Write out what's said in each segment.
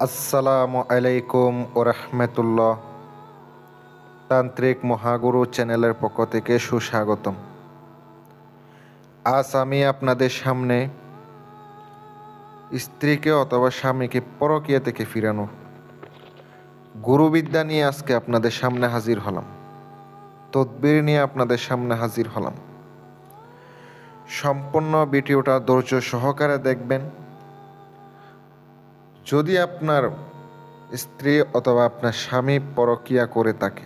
আসসালামু আলাইকুম ও রহমতুল্লাহ। তান্ত্রিক মহাগুরু চ্যানেলের পক্ষ থেকে সুস্বাগতম। আজ আমি আপনাদের সামনে স্ত্রীকে অথবা স্বামীকে পরকীয়া থেকে ফিরানো গুরুবিদ্যা নিয়ে আজকে আপনাদের সামনে হাজির হলাম। তদবির নিয়ে আপনাদের সামনে হাজির হলাম। সম্পূর্ণ ভিডিওটা ধৈর্য সহকারে দেখবেন। যদি আপনার স্ত্রী অথবা আপনার স্বামী পরকিয়া করে থাকে,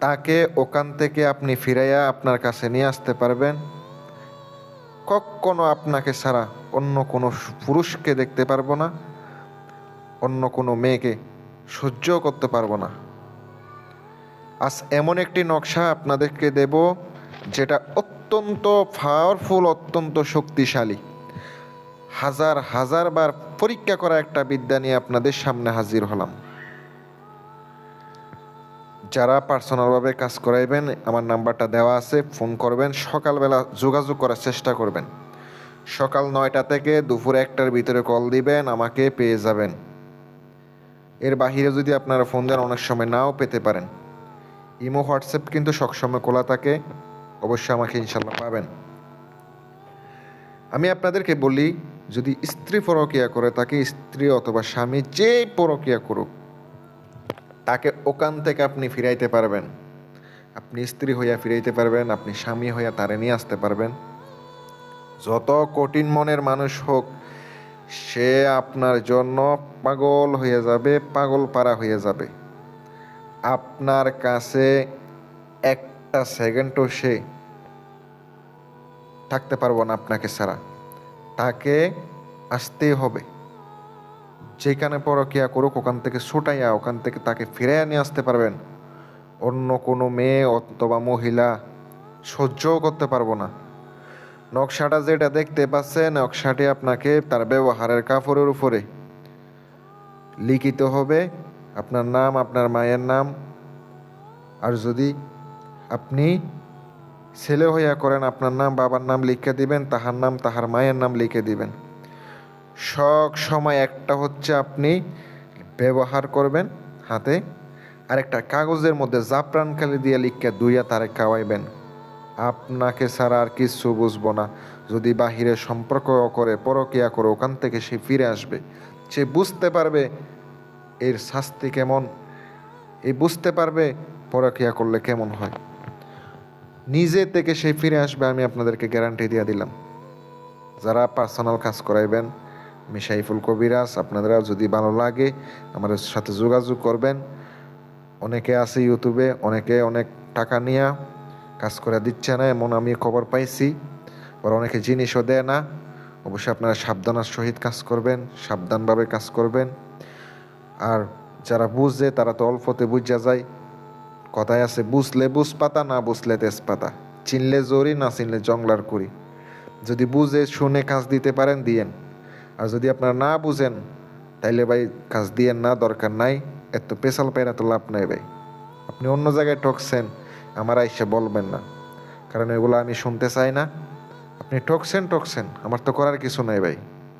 তাকে ওখান থেকে আপনি ফিরাইয়া আপনার কাছে নিয়ে আসতে পারবেন। কখনো আপনাকে ছাড়া অন্য কোনো পুরুষকে দেখতে পারব না, অন্য কোনো মেয়েকে সহ্য করতে পারব না। আজ এমন একটি নকশা আপনাদেরকে দেব, যেটা অত্যন্ত পাওয়ারফুল অত্যন্ত শক্তিশালী। হাজার হাজার বার পরীক্ষা করা একটা বিদ্যা নিয়ে আপনাদের সামনে হাজির হলাম। যারা পার্সোনালভাবে কাজ করাইবেন, আমার নাম্বারটা দেওয়া আছে, ফোন করবেন, সকালবেলা যোগাযোগ করার চেষ্টা করবেন। সকাল নয়টা থেকে দুপুর একটার ভিতরে কল দিবেন, আমাকে পেয়ে যাবেন। এর বাহিরে যদি আপনারা ফোন দেন, অনেক সময় নাও পেতে পারেন। ইমো, হোয়াটসঅ্যাপ কিন্তু সবসময় খোলা থাকে, অবশ্যই আমাকে ইনশাল্লাহ পাবেন। আমি আপনাদেরকে বলি যদি স্ত্রী পরকিয়া করে, তাকে স্ত্রী অথবা স্বামী যেই পরকিয়া করুক, তাকে ওখান থেকে আপনি ফিরাইতে পারবেন। আপনি স্ত্রী হইয়া ফিরাইতে পারবেন, আপনি স্বামী হইয়া তারে নিয়ে আসতে পারবেন। যত কঠিন মনের মানুষ হোক, সে আপনার জন্য পাগল হয়ে যাবে, পাগল পাড়া হয়ে যাবে। আপনার কাছে একটা সেকেন্ডও সে থাকতে পারব না আপনাকে ছাড়া। তাকে আসতেই হবে। যেখানে পরকিয়া করুক, ওখান থেকে ছুটাইয়া ওখান থেকে তাকে ফিরে নিয়ে আসতে পারবেন। অন্য কোনো মেয়ে অথবা মহিলা সহ্যও করতে পারব না। নকশাটা যেটা দেখতে পাচ্ছেন, নকশাটি আপনাকে তার ব্যবহারের কাপড়ের উপরে লিখিত হবে। আপনার নাম, আপনার মায়ের নাম। আর যদি আপনি ছেলে হইয়া করেন আপনার নাম, বাবার নাম লিখে দিবেন, তাহার নাম, তাহার মায়ের নাম লিখে দিবেন। সব সময় একটা হচ্ছে আপনি ব্যবহার করবেন হাতে আর একটা কাগজের মধ্যে জাফরান কালি দিয়ে লিখে দুইয়া তারে খাওয়াইবেন। আপনাকে ছাড়া আর কিছু বুঝব না। যদি বাহিরে সম্পর্ক করে, পরকিয়া করে, ওখান থেকে সে ফিরে আসবে। সে বুঝতে পারবে এর শাস্তি কেমন। এই বুঝতে পারবে পরকিয়া করলে কেমন হয়। নিজে থেকে সে ফিরে আসবে, আমি আপনাদেরকে গ্যারান্টি দিয়ে দিলাম। যারা পার্সোনাল কাজ করাইবেন আমি সাইফুল কবিরাজ আপনারা যদি ভালো লাগে আমাদের সাথে যোগাযোগ করবেন। অনেকে আছে ইউটিউবে, অনেকে অনেক টাকা নিয়ে কাজ করে দিচ্ছে না, এমন আমি খবর পাইছি। আবার অনেকে জিনিসও দেয় না। অবশ্যই আপনারা সাবধানার সহিত কাজ করবেন, সাবধানভাবে কাজ করবেন। আর যারা বুঝে, তারা তো অল্পতে বুঝা যায়। কথায় আছে, বুঝলে বুঝ পাতা না বুঝলে তেজপাতা। চিনলে জরি, না চিনলে জংলার করি যদি বুঝে, শুনে কাজ দিতে পারেন, দিয়েন। আর যদি আপনারা না বুঝেন, তাইলে ভাই কাজ দিয়েন না, দরকার নাই। এত পেশাল পাইরা তো লাভ নাই ভাই। আপনি অন্য জায়গায় ঠকছেন, আমার আইসে বলবেন না। কারণ এগুলো আমি শুনতে চাই না। আপনি ঠকছেন ঠকছেন, আমার তো করার কিছু নাই ভাই।